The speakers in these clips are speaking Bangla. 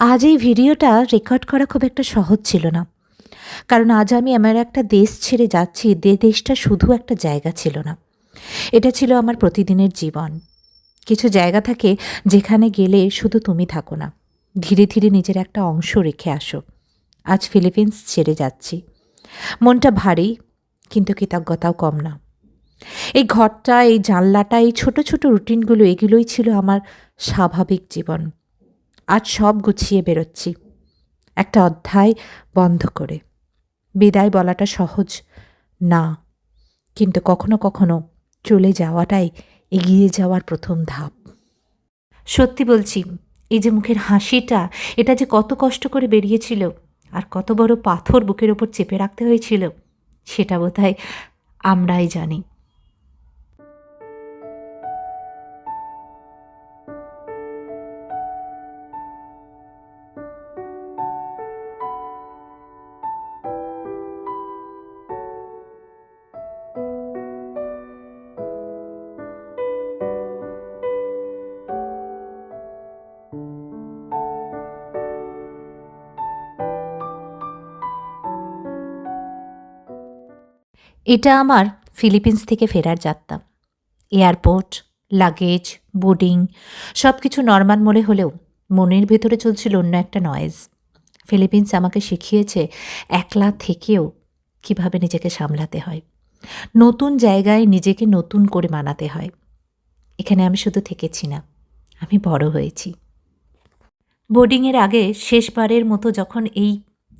আজ এই ভিডিওটা রেকর্ড করা খুব একটা সহজ ছিল না। কারণ আজ আমি আমার একটা দেশ ছেড়ে যাচ্ছি দেশটা শুধু একটা জায়গা ছিল না। এটা ছিল আমার প্রতিদিনের জীবন। কিছু জায়গা থাকে যেখানে গেলে শুধু তুমি থাকো না। ধীরে ধীরে নিজের একটা অংশ রেখে আসো। আজ ফিলিপিন্স ছেড়ে যাচ্ছি। মনটা ভারী, কিন্তু কৃতজ্ঞতাও কম না। এই ঘরটা, এই জানলাটা, এই ছোট ছোট রুটিনগুলো এগুলোই ছিল আমার স্বাভাবিক জীবন। আজ সব গুছিয়ে বেরোচ্ছি। একটা অধ্যায় বন্ধ করে। বিদায় বলাটা সহজ, না। কিন্তু কখনো কখনো চলে যাওয়াটাই এগিয়ে যাওয়ার প্রথম ধাপ। সত্যি বলছি, এই যে মুখের হাসিটা, এটা যে কত কষ্ট করে বেরিয়েছিল আর কত বড় পাথর বুকের ওপর চেপে রাখতে হয়েছিল, সেটা বোধহয় আমরাই জানি। এটা আমার ফিলিপিন্স থেকে ফেরার যাত্রা। এয়ারপোর্ট, লাগেজ, বোর্ডিং সব কিছু নর্মাল মনে হলেও মনের ভেতরে চলছিল অন্য একটা নয়েজ ফিলিপিন্স আমাকে শিখিয়েছে একলা থেকেও কীভাবে নিজেকে সামলাতে হয়। নতুন জায়গায় নিজেকে নতুন করে মানাতে হয়। এখানে আমি শুধু থেকেছি না, আমি বড় হয়েছি। বোর্ডিংয়ের আগে শেষবারের মতো যখন এই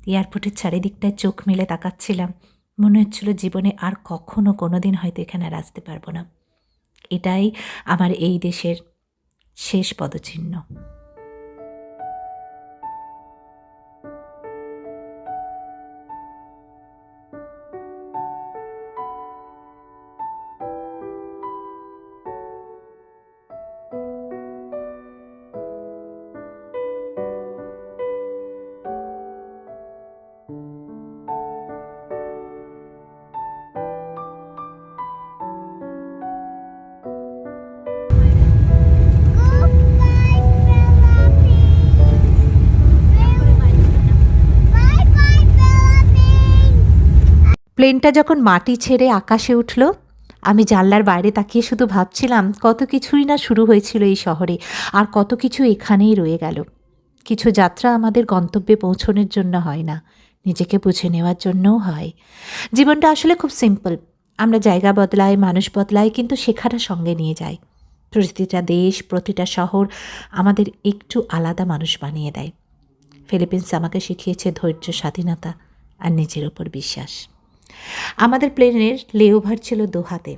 এয়ারপোর্টের চারিদিকটায় চোখ মেলে তাকাচ্ছিলাম মনে হচ্ছিল জীবনে আর কখনো কোনো দিন হয়তো এখানে আর আসতে পারব না। এটাই আমার এই দেশের শেষ পদচিহ্ন। প্লেনটা যখন মাটি ছেড়ে আকাশে উঠল, আমি জানলার বাইরে তাকিয়ে শুধু ভাবছিলাম, কত কিছুই না শুরু হয়েছিল এই শহরে, আর কত কিছু এখানেই রয়ে গেল। কিছু যাত্রা আমাদের গন্তব্যে পৌঁছনোর জন্য হয় না, নিজেকে বুঝে নেওয়ার জন্যও হয়। জীবনটা আসলে খুব সিম্পল আমরা জায়গা বদলাই, মানুষ বদলাই, কিন্তু শেখাটা সঙ্গে নিয়ে যাই প্রতিটা দেশ, প্রতিটা শহর আমাদের একটু আলাদা মানুষ বানিয়ে দেয়। ফিলিপিন্স আমাকে শিখিয়েছে ধৈর্য, স্বাধীনতা আর নিজের ওপর বিশ্বাস। আমাদের প্লেনের লেওভার ছিল দোহাতে।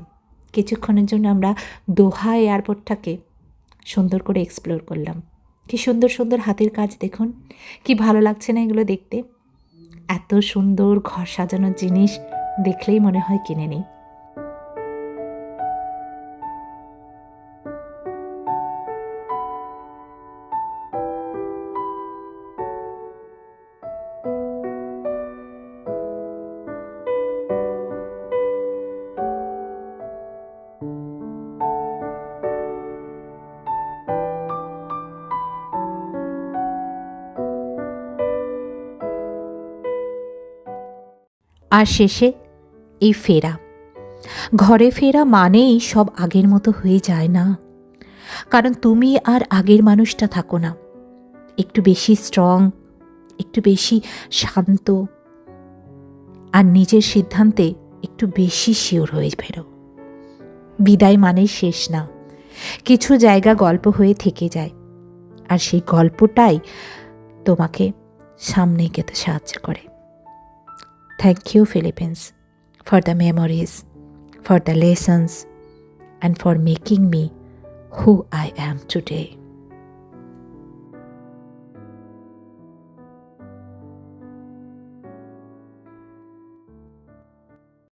কিছুক্ষণের জন্য আমরা দোহা এয়ারপোর্টটাকে সুন্দর করে এক্সপ্লোর করলাম। কি সুন্দর সুন্দর হাতের কাজ দেখুন। কি ভালো লাগছে না এগুলো দেখতে। এত সুন্দর ঘর সাজানোর জিনিস দেখলেই মনে হয় কিনে নিই। আর শেষে এই ফেরা। ঘরে ফেরা মানেই সব আগের মতো হয়ে যায় না। কারণ তুমি আর আগের মানুষটা থাকো না। একটু বেশি স্ট্রং একটু বেশি শান্ত, আর নিজের সিদ্ধান্তে একটু বেশি শিওর হয়ে ফেরো। বিদায় মানে শেষ না। কিছু জায়গা গল্প হয়ে থেকে যায়। আর সেই গল্পটাই তোমাকে সামনে এগোতে সাহায্য করে। Thank you, Philippines, for the memories, for the lessons, and for making me who I am today.